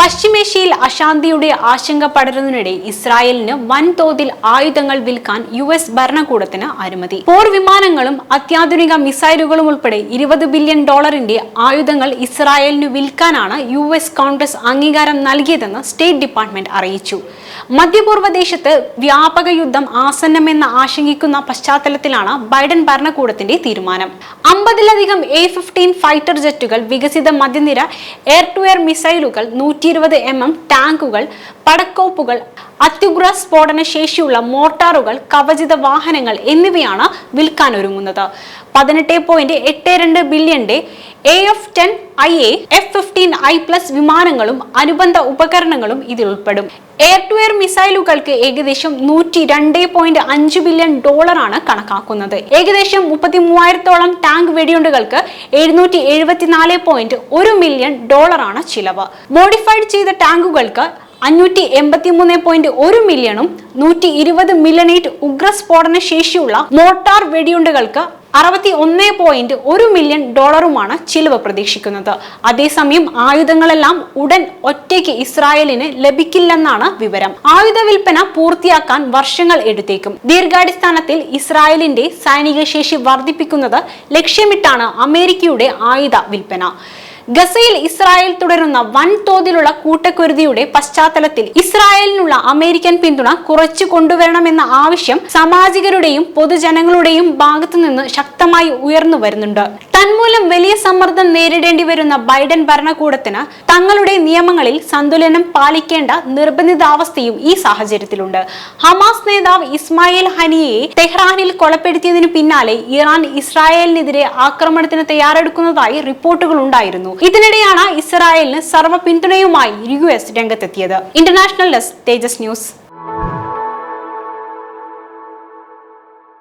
പശ്ചിമേഷ്യയിൽ അശാന്തിയുടെ ആശങ്ക പടരുന്നതിനിടെ ഇസ്രായേലിന് വൻതോതിൽ ആയുധങ്ങൾ വിൽക്കാൻ യു എസ് ഭരണകൂടത്തിന് അനുമതി. പോർ വിമാനങ്ങളും അത്യാധുനിക മിസൈലുകളും ഉൾപ്പെടെ ഇരുപത് ബില്യൺ ഡോളറിന്റെ ആയുധങ്ങൾ ഇസ്രായേലിന് വിൽക്കാനാണ് യു എസ് കോൺഗ്രസ് അംഗീകാരം നൽകിയതെന്ന് സ്റ്റേറ്റ് ഡിപ്പാർട്ട്മെന്റ് അറിയിച്ചു. മധ്യപൂർവ ദേശത്ത് വ്യാപക യുദ്ധം ആസന്നമെന്ന് ആശങ്കിക്കുന്ന പശ്ചാത്തലത്തിലാണ് ബൈഡൻ ഭരണകൂടത്തിന്റെ തീരുമാനം. അമ്പതിലധികം എ ഫിഫ്റ്റീൻ ഫൈറ്റർ ജെറ്റുകൾ വികസിത മധ്യനിര എയർ ടു എയർ മിസൈലുകൾ നൂറ്റി ഇരുപത് എം എം ടാങ്കുകൾ പടക്കോപ്പുകൾ അത്യുഗ്ര സ്ഫോടന ശേഷിയുള്ള മോർട്ടാറുകൾ കവചിത വാഹനങ്ങൾ എന്നിവയാണ് വിൽക്കാൻ ഒരുങ്ങുന്നത്. പതിനെട്ട് പോയിന്റ് എട്ട് രണ്ട് ബില്യന്റെ A F ten I A F fifteen I plus വിമാനങ്ങളും അനുബന്ധ ഉപകരണങ്ങളും ഇതിൽ ഉൾപ്പെടും. എയർ ടു എയർ മിസൈലുകൾക്ക് ഏകദേശം നൂറ്റി രണ്ട് പോയിന്റ് അഞ്ച് ബില്യൺ ഡോളറാണ് കണക്കാക്കുന്നത്. ഏകദേശം മുപ്പത്തി മൂവായിരത്തോളം ടാങ്ക് വെടിയുണ്ടുകൾക്ക് എഴുന്നൂറ്റി എഴുപത്തിനാല് പോയിന്റ് ഒരു മില്യൺ ഡോളറാണ് ചിലവ്. മോഡിഫൈഡ് ചെയ്ത ടാങ്കുകൾക്ക് അഞ്ഞൂറ്റി എൺപത്തി മൂന്ന് പോയിന്റ് ഒരു മില്യണും നൂറ്റി ഇരുപത് മില്യണേറ്റ് ഉഗ്രസ്ഫോടന ശേഷിയുള്ള മോട്ടാർ വെടിയുണ്ടുകൾക്ക് അറുപത്തി ഒന്ന് പോയിന്റ് ഒരു മില്യൺ ഡോളറുമാണ് ചിലവ് പ്രതീക്ഷിക്കുന്നത്. അതേസമയം ആയുധങ്ങളെല്ലാം ഉടൻ ഒറ്റയ്ക്ക് ഇസ്രായേലിന് ലഭിക്കില്ലെന്നാണ് വിവരം. ആയുധ വിൽപ്പന പൂർത്തിയാക്കാൻ വർഷങ്ങൾ എടുത്തേക്കും. ദീർഘാടിസ്ഥാനത്തിൽ ഇസ്രായേലിന്റെ സൈനിക ശേഷി വർദ്ധിപ്പിക്കുന്നത് ലക്ഷ്യമിട്ടാണ് അമേരിക്കയുടെ ആയുധ വിൽപ്പന. ഗസയിൽ ഇസ്രായേൽ തുടരുന്ന വൻതോതിലുള്ള കൂട്ടക്കുരുതിയുടെ പശ്ചാത്തലത്തിൽ ഇസ്രായേലിനുള്ള അമേരിക്കൻ പിന്തുണ കുറച്ചു കൊണ്ടുവരണമെന്ന ആവശ്യം സാമാജികരുടെയും പൊതുജനങ്ങളുടെയും ഭാഗത്തുനിന്ന് ശക്തമായി ഉയർന്നു വരുന്നുണ്ട്. തന്മൂലം വലിയ സമ്മർദ്ദം നേരിടേണ്ടി വരുന്ന ബൈഡൻ ഭരണകൂടത്തിന് തങ്ങളുടെ നിയമങ്ങളിൽ സന്തുലനം പാലിക്കേണ്ട നിർബന്ധിതാവസ്ഥയും ഈ സാഹചര്യത്തിലുണ്ട്. ഹമാസ് നേതാവ് ഇസ്മായിൽ ഹനിയെ തെഹ്റാനിൽ കൊലപ്പെടുത്തിയതിനു പിന്നാലെ ഇറാൻ ഇസ്രായേലിനെതിരെ ആക്രമണത്തിന് തയ്യാറെടുക്കുന്നതായി റിപ്പോർട്ടുകൾ ഉണ്ടായിരുന്നു. ഇതിനിടെയാണ് ഇസ്രായേലിന് സർവ പിന്തുണയുമായി യു എസ് രംഗത്തെത്തിയത്. International desk Tejas news.